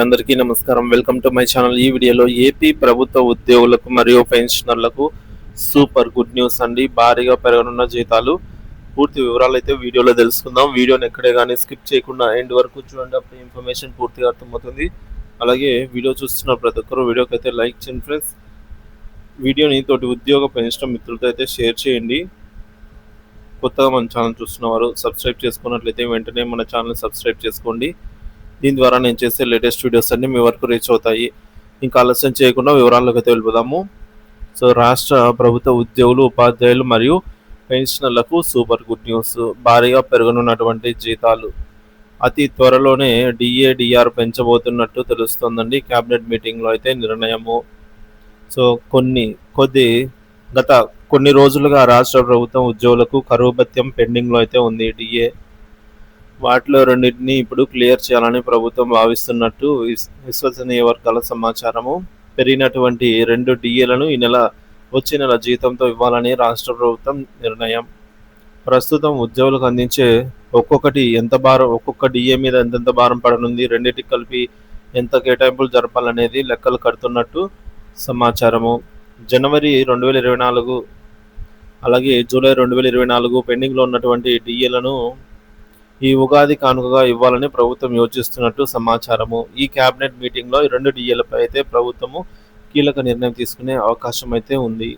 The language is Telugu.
అందరికీ నమస్కారం. వెల్కమ్ టు మై ఛానల్ ఈ వీడియోలో ఏపీ ప్రభుత్వ ఉద్యోగులకు మరియు పెన్షనర్లకు సూపర్ గుడ్ న్యూస్ అండి. భారీగా పెరగనున్న జీతాలు. పూర్తి వివరాలు అయితే వీడియోలో తెలుసుకుందాం. వీడియోని ఎక్కడే కానీ స్కిప్ చేయకుండా ఎండ్ వరకు చూడండి. అప్పుడు ఇన్ఫర్మేషన్ పూర్తిగా అర్థమవుతుంది. అలాగే వీడియో చూస్తున్న ప్రతి ఒక్కరు వీడియోకి అయితే లైక్ చేయండి ఫ్రెండ్స్ వీడియోని తోటి ఉద్యోగ పెన్షన్ మిత్రులతో అయితే షేర్ చేయండి. కొత్తగా మన ఛానల్ చూస్తున్నవారు సబ్స్క్రైబ్ చేసుకున్నట్లయితే వెంటనే మన ఛానల్ సబ్స్క్రైబ్ చేసుకోండి. దీని ద్వారా నేను చేసే లేటెస్ట్ వీడియోస్ అన్ని మీ వరకు రీచ్ అవుతాయి. ఇంకా ఆలస్యం చేయకుండా వివరాల్లోకి అయితే వెళ్ళిపోదాము. సో రాష్ట్ర ప్రభుత్వ ఉద్యోగులు ఉపాధ్యాయులు మరియు పెన్షనర్లకు సూపర్ గుడ్ న్యూస్ భారీగా పెరగనున్నటువంటి జీతాలు. అతి త్వరలోనే డిఏడిఆర్ పెంచబోతున్నట్టు తెలుస్తోందండి. క్యాబినెట్ మీటింగ్లో అయితే నిర్ణయము. సో కొన్ని కొద్ది గత కొన్ని రోజులుగా రాష్ట్ర ప్రభుత్వం ఉద్యోగులకు కరువు భత్యం పెండింగ్లో అయితే ఉంది. డిఏ వాటిలో రెండింటిని ఇప్పుడు క్లియర్ చేయాలని ప్రభుత్వం భావిస్తున్నట్టు విశ్వసనీయ వర్గాల సమాచారము. పెరిగినటువంటి రెండు డిఏలను ఈ నెల వచ్చే నెల జీతంతో ఇవ్వాలని రాష్ట్ర ప్రభుత్వం నిర్ణయం. ప్రస్తుతం ఉద్యోగులకు అందించే ఒక్కొక్కటి ఎంత భారం ఒక్కొక్క డిఏ మీద ఎంతెంత భారం పడనుంది రెండింటికి కలిపి ఎంత కేటాయింపులు జరపాలనేది లెక్కలు కడుతున్నట్టు సమాచారము. జనవరి రెండు వేల ఇరవై నాలుగు అలాగే జూలై రెండు వేల ఇరవై నాలుగు పెండింగ్లో ఉన్నటువంటి డిఏలను ఈ ఉగాది కానుకగా ఇవ్వాలని ప్రభుత్వం యోచిస్తున్నట్టు సమాచారము. ఈ కేబినెట్ మీటింగ్లో రెండు డిఏలపై అయితే ప్రభుత్వము కీలక నిర్ణయం తీసుకునే అవకాశం అయితే ఉంది.